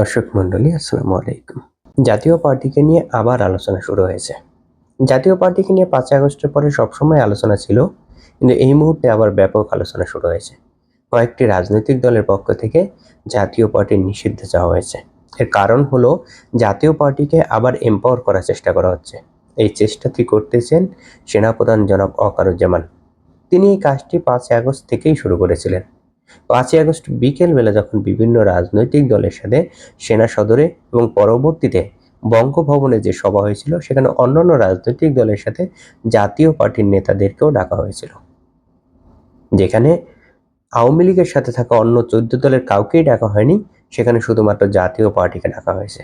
দর্শক মন্ডলী আসসালামু আলাইকুম। জাতীয় পার্টিকে নিয়ে আবার আলোচনা শুরু হয়েছে। জাতীয় পার্টিকে নিয়ে পাঁচই আগস্টের পরে সবসময় আলোচনা ছিল, কিন্তু এই মুহূর্তে আবার ব্যাপক আলোচনা শুরু হয়েছে। কয়েকটি রাজনৈতিক দলের পক্ষ থেকে জাতীয় পার্টির নিষিদ্ধ চাওয়া হয়েছে। এর কারণ হলো, জাতীয় পার্টিকে আবার এম্পাওয়ার করার চেষ্টা করা হচ্ছে। এই চেষ্টাটি করতেছেন সেনাপ্রধান জনাব অকারুজ্জামান। তিনি এই কাজটি পাঁচই আগস্ট থেকেই শুরু করেছিলেন। পাঁচই আগস্ট বিকেলবেলা যখন বিভিন্ন রাজনৈতিক দলের সাথে সেনা সদরে এবং পরবর্তীতে বঙ্গভবনে যে সভা হয়েছিল, সেখানে অন্যান্য রাজনৈতিক দলের সাথে জাতীয় পার্টির নেতাদেরকেও ডাকা হয়েছিল। যেখানে আওয়ামী লীগের সাথে থাকা অন্য চোদ্দ দলের কাউকেই ডাকা হয়নি, সেখানে শুধুমাত্র জাতীয় পার্টিকে ডাকা হয়েছে।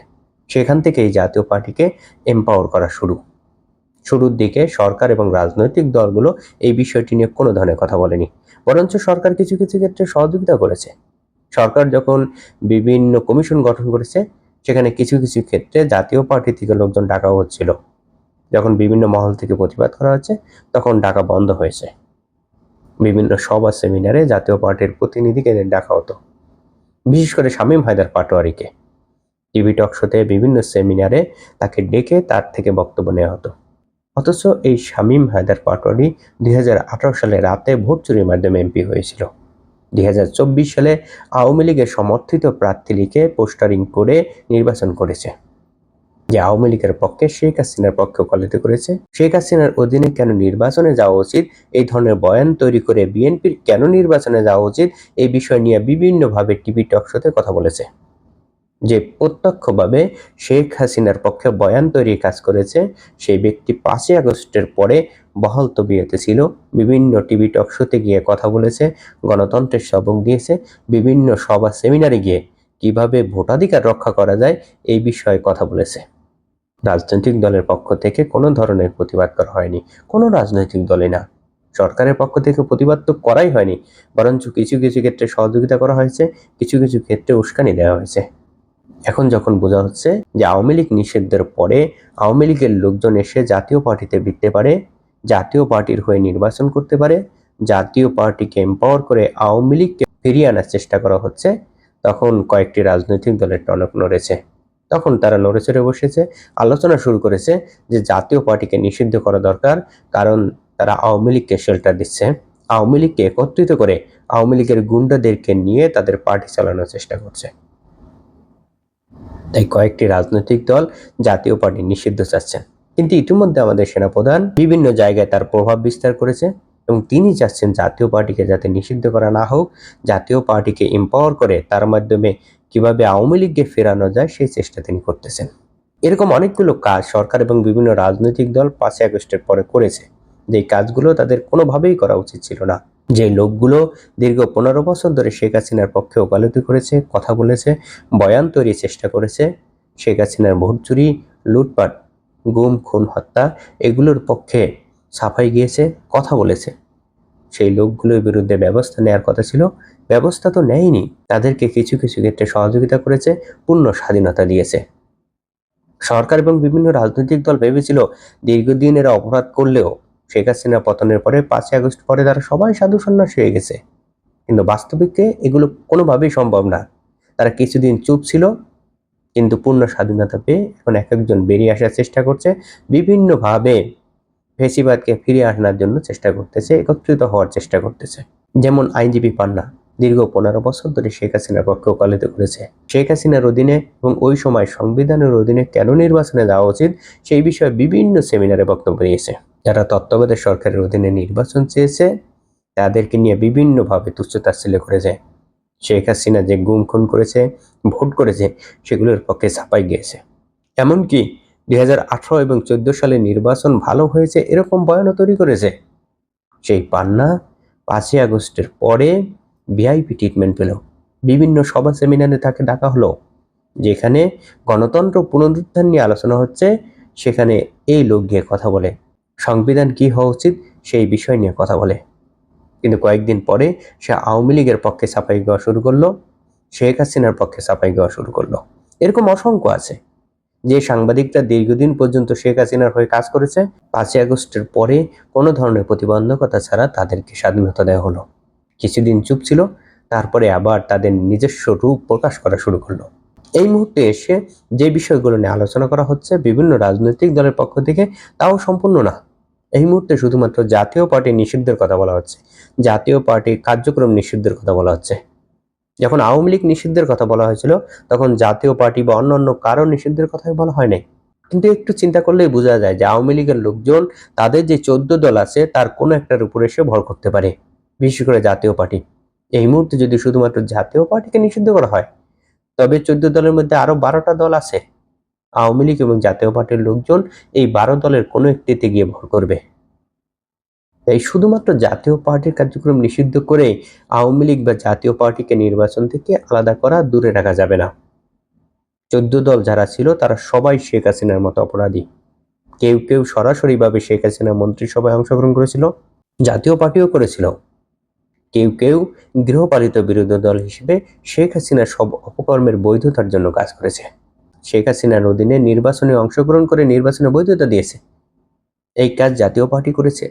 সেখান থেকে এই জাতীয় পার্টিকে এম্পাওয়ার করা শুরু। শুরুর দিকে সরকার এবং রাজনৈতিক দলগুলো এই বিষয়টি নিয়ে কোনো ধরনের কথা বলেনি। বরঞ্চ সরকার কিছু কিছু ক্ষেত্রে সহযোগিতা করেছে। সরকার যখন বিভিন্ন কমিশন গঠন করেছে, সেখানে কিছু কিছু ক্ষেত্রে জাতীয় পার্টি থেকে লোকজন ডাকা হচ্ছিল। যখন বিভিন্ন মহল থেকে প্রতিবাদ করা হচ্ছে, তখন ডাকা বন্ধ হয়েছে। বিভিন্ন সভা, সেমিনারে জাতীয় পার্টির প্রতিনিধিকে ডাকা হতো। বিশেষ করে শামীম হায়দার পাটোয়ারিকে। টিভি টক শোতে বিভিন্ন সেমিনারে তাকে ডেকে তার থেকে বক্তব্য নেওয়া হতো। অথচ এই শামীম হায়দার পাটোয়ারি দুই হাজার আঠারো সালে রাতে ভোট চুরির মাধ্যমে এমপি হয়েছিল। দুই হাজার চব্বিশ সালে আওয়ামী লীগের সমর্থিত প্রার্থী লিখে পোস্টারিং করে নির্বাচন করেছে। যে আওয়ামী লীগের পক্ষে শেখ হাসিনার পক্ষে কলিত করেছে, শেখ হাসিনার অধীনে কেন নির্বাচনে যাওয়া উচিত, এই ধরনের বয়ান তৈরি করে বিএনপির কেন নির্বাচনে যাওয়া উচিত, এই বিষয় নিয়ে বিভিন্নভাবে টিভি টক শোতে কথা বলেছে। যে প্রত্যক্ষভাবে শেখ হাসিনার পক্ষে বয়ান তৈরির কাজ করেছে, সেই ব্যক্তি পাঁচই আগস্টের পরে বহল তবিয়তে ছিল। বিভিন্ন টিভি টক শোতে গিয়ে কথা বলেছে, গণতন্ত্রের সবক দিয়েছে, বিভিন্ন সভা সেমিনারে গিয়ে কীভাবে ভোটাধিকার রক্ষা করা যায় এই বিষয়ে কথা বলেছে। রাজনৈতিক দলের পক্ষ থেকে কোনো ধরনের প্রতিবাদ করা হয়নি। কোনো রাজনৈতিক দলে না। সরকারের পক্ষ থেকে প্রতিবাদ তো করাই হয়নি, বরঞ্চ কিছু কিছু ক্ষেত্রে সহযোগিতা করা হয়েছে, কিছু কিছু ক্ষেত্রে উস্কানি দেওয়া হয়েছে। এখন যখন বোঝা হচ্ছে যে আওয়ামী লীগ নিষিদ্ধের পরে আওয়ামী লীগের লোকজন এসে জাতীয় পার্টিতে বিততে পারে, জাতীয় পার্টির হয়ে নির্বাচন করতে পারে, জাতীয় পার্টিকে এম্পাওয়ার করে আওয়ামী লীগকে ফিরিয়ে আনার চেষ্টা করা হচ্ছে, তখন কয়েকটি রাজনৈতিক দলের টনক নড়েছে। তখন তারা নড়ে চড়ে বসেছে, আলোচনা শুরু করেছে যে জাতীয় পার্টিকে নিষিদ্ধ করা দরকার, কারণ তারা আওয়ামী লীগকে শেল্টার দিচ্ছে। আওয়ামী লীগকে একত্রিত করে আওয়ামী লীগের গুন্ডাদেরকে নিয়ে তাদের পার্টি চালানোর চেষ্টা করছে। তাই কয়েকটি রাজনৈতিক দল জাতীয় পার্টি নিষিদ্ধ চাচ্ছেন কিন্তু ইতিমধ্যে আমাদের সেনাপ্রধান বিভিন্ন জায়গায় তার প্রভাব বিস্তার করেছে এবং তিনি চাচ্ছেন জাতীয় পার্টিকে যাতে নিষিদ্ধ করা না হোক, জাতীয় পার্টিকে এম্পাওয়ার করে তার মাধ্যমে কীভাবে আওয়ামী লীগকে ফেরানো যায় সেই চেষ্টা তিনি করতেছেন। এরকম অনেকগুলো কাজ সরকার এবং বিভিন্ন রাজনৈতিক দল পাঁচই আগস্টের পরে করেছে। যে কাজগুলো তাদের কোনোভাবেই করা উচিত ছিল না। যে লোকগুলো দীর্ঘ পনেরো বছর ধরে শেখ হাসিনার পক্ষে ওকালতি করেছে, কথা বলেছে, বয়ান তৈরির চেষ্টা করেছে, শেখ হাসিনার ভোট চুরি, লুটপাট, গুম, খুন, হত্যা এগুলোর পক্ষে সাফাই গিয়েছে, কথা বলেছে। সেই লোকগুলোর বিরুদ্ধে ব্যবস্থা নেওয়ার কথা ছিল, ব্যবস্থা তো নেয়নি, তাদেরকে কিছু কিছু ক্ষেত্রে সহযোগিতা করেছে, পূর্ণ স্বাধীনতা দিয়েছে। সরকার এবং বিভিন্ন রাজনৈতিক দল ভেবেছিল দীর্ঘদিন এরা অপরাধ করলেও শেখ হাসিনা পতনের পরে পাঁচই আগস্ট পরে তারা সবাই সাধু সন্ন্যাস হয়ে গেছে। কিন্তু বাস্তবিককে এগুলো কোনোভাবেই সম্ভব না। তারা কিছুদিন চুপ ছিল, কিন্তু পূর্ণ স্বাধীনতা পেয়ে এখন এক একজন বেরিয়ে আসার চেষ্টা করছে, বিভিন্নভাবে ফেসিবাদকে ফিরে আনার জন্য চেষ্টা করতেছে, একত্রিত হওয়ার চেষ্টা করতেছে। যেমন আইনজীবী পান্না দীর্ঘ পনেরো বছর ধরে শেখ হাসিনার পক্ষে ওকালিত করেছে। শেখ হাসিনার অধীনে এবং ওই সময় সংবিধানের অধীনে কেন নির্বাচনে যাওয়া উচিত, সেই বিষয়ে বিভিন্ন সেমিনারে বক্তব্য দিয়েছে। যারা তত্ত্বাবধায়ক সরকারের অধীনে নির্বাচন চেয়েছে, তাদেরকে নিয়ে বিভিন্নভাবে তুচ্ছতাচ্ছিল্য করেছে। শেখ হাসিনা যে গুম খুন করেছে, ভোট করেছে, সেগুলোর পক্ষে ছাপাই গিয়েছে। এমনকি দুই হাজার আঠারো এবং চোদ্দ সালে নির্বাচন ভালো হয়েছে এরকম বয়ানও তৈরি করেছে। সেই পান্না পাঁচই আগস্টের পরে ভিআইপি ট্রিটমেন্ট পেল। বিভিন্ন সভা সেমিনারে তাকে ডাকা হলো, যেখানে গণতন্ত্র পুনরুত্থান নিয়ে আলোচনা হচ্ছে, সেখানে এই লোক গিয়ে কথা বলে। সংবিধান কি হওয়া উচিত সেই বিষয় নিয়ে কথা বলে। কিন্তু কয়েকদিন পরে সে আওয়ামী লীগের পক্ষে সাফাই গাওয়া শুরু করল, শেখ হাসিনার পক্ষে সাফাই গাওয়া শুরু করল। এরকম অসংখ্য আছে। যে সাংবাদিকরা দীর্ঘদিন পর্যন্ত শেখ হাসিনার হয়ে কাজ করেছে, পাঁচই আগস্টের পরে কোনো ধরনের প্রতিবন্ধকতা ছাড়া তাদেরকে স্বাধীনতা দেওয়া হলো। কিছুদিন চুপ ছিল, তারপরে আবার তাদের নিজস্ব রূপ প্রকাশ করা শুরু করল। এই মুহূর্তে এসে যে বিষয়গুলো নিয়ে আলোচনা করা হচ্ছে, বিভিন্ন রাজনৈতিক দলের পক্ষ থেকে, তাও সম্পূর্ণ না। এই মুহূর্তে শুধুমাত্র জাতীয় পার্টি নিষিদ্ধের কথা বলা হচ্ছে। জাতীয় পার্টির কার্যক্রম নিষিদ্ধের কথা বলা হচ্ছে। যখন আওয়ামী লীগ নিষিদ্ধের কথা বলা হয়েছিল, তখন জাতীয় পার্টি বা অন্যান্য কারও নিষিদ্ধের কথাই বলা হয় কিন্তু একটু চিন্তা করলেই বোঝা যায় যে আওয়ামী লীগের লোকজন, তাদের যে চোদ্দ দল আছে, তার কোনো একটার উপরে এসে ভর করতে পারে, বিশেষ করে জাতীয় পার্টি। এই মুহূর্তে যদি শুধুমাত্র জাতীয় পার্টিকে নিষিদ্ধ করা হয়, তবে চোদ্দ দলের মধ্যে আরও বারোটা দল আছে। আওয়ামী লীগ এবং জাতীয় পার্টির লোকজন এই বারো দলের কোনো একটিতে গিয়ে ভর করবে। তাই শুধুমাত্র জাতীয় পার্টির কার্যক্রম নিষিদ্ধ করে আওয়ামী লীগ বা জাতীয় পার্টিকে নির্বাচন থেকে আলাদা করা দূরে রাখা যাবে না। চোদ্দ দল যারা ছিল, তারা সবাই শেখ হাসিনার মতো অপরাধী। কেউ কেউ সরাসরিভাবে শেখ হাসিনা মন্ত্রিসভায় অংশগ্রহণ করেছিল, জাতীয় পার্টিও করেছিল। কেউ কেউ গৃহপালিত বিরোধী দল হিসেবে শেখ হাসিনার সব অপকর্মের বৈধতার জন্য কাজ করেছে। শেখ হাসিনার অধীনে নির্বাচনে অংশগ্রহণ করে নির্বাচনে বৈধতা দিয়েছে। এই কাজ জাতীয় পার্টি করেছে।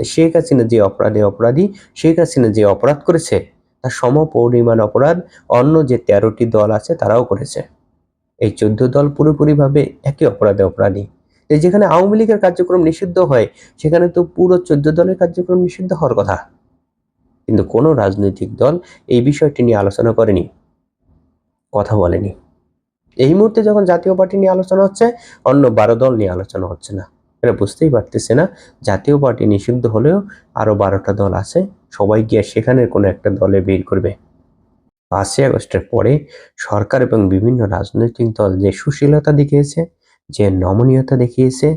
শেখ হাসিনা যে অপরাধে অপরাধী, শেখ হাসিনা যে অপরাধ করেছে তার সম পরিমাণ অপরাধ অন্য যে তেরোটি দল আছে তারাও করেছে। এই চোদ্দ দল পুরোপুরিভাবে একই অপরাধে অপরাধী। যেখানে আওয়ামী লীগের কার্যক্রম নিষিদ্ধ হয়, সেখানে তো পুরো চোদ্দ দলের কার্যক্রম নিষিদ্ধ হওয়ার কথা। কিন্তু কোনো রাজনৈতিক দল এই বিষয়টি নিয়ে আলোচনা করেনি, কথা বলেনি। এই মুহূর্তে যখন জাতীয় পার্টি নিয়ে আলোচনা হচ্ছে, অন্য বারো দল নিয়ে আলোচনা হচ্ছে না। এটা বুঝতেই পারতেছে না, জাতীয় পার্টি নিষিদ্ধ হলেও আরও বারোটা দল আছে, সবাই গিয়ে সেখানে কোনো একটা দলে বের করবে। পাঁচই আগস্টের পরে সরকার এবং বিভিন্ন রাজনৈতিক দল যে সুশীলতা দেখিয়েছে, যে নমনীয়তা দেখিয়েছে,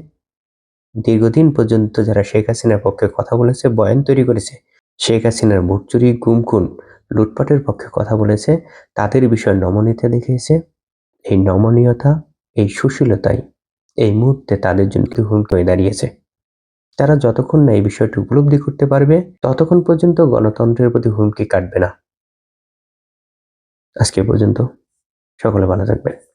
দীর্ঘদিন পর্যন্ত যারা শেখ হাসিনার পক্ষে কথা বলেছে, বয়ান তৈরি করেছে, শেখ হাসিনার ভোট চুরি, গুম, খুন, লুটপাটের পক্ষে কথা বলেছে, তাদের বিষয়ে নমনীয়তা দেখিয়েছে। এই নমনীয়তা, এই সুশীলতাই এই মুহূর্তে তাদের জন্য হুমকি হয়ে দাঁড়িয়েছে। তারা যতক্ষণ না এই বিষয়টি উপলব্ধি করতে পারবে, ততক্ষণ পর্যন্ত গণতন্ত্রের প্রতি হুমকি কাটবে না। আজকে পর্যন্ত সকলে ভালো থাকবেন।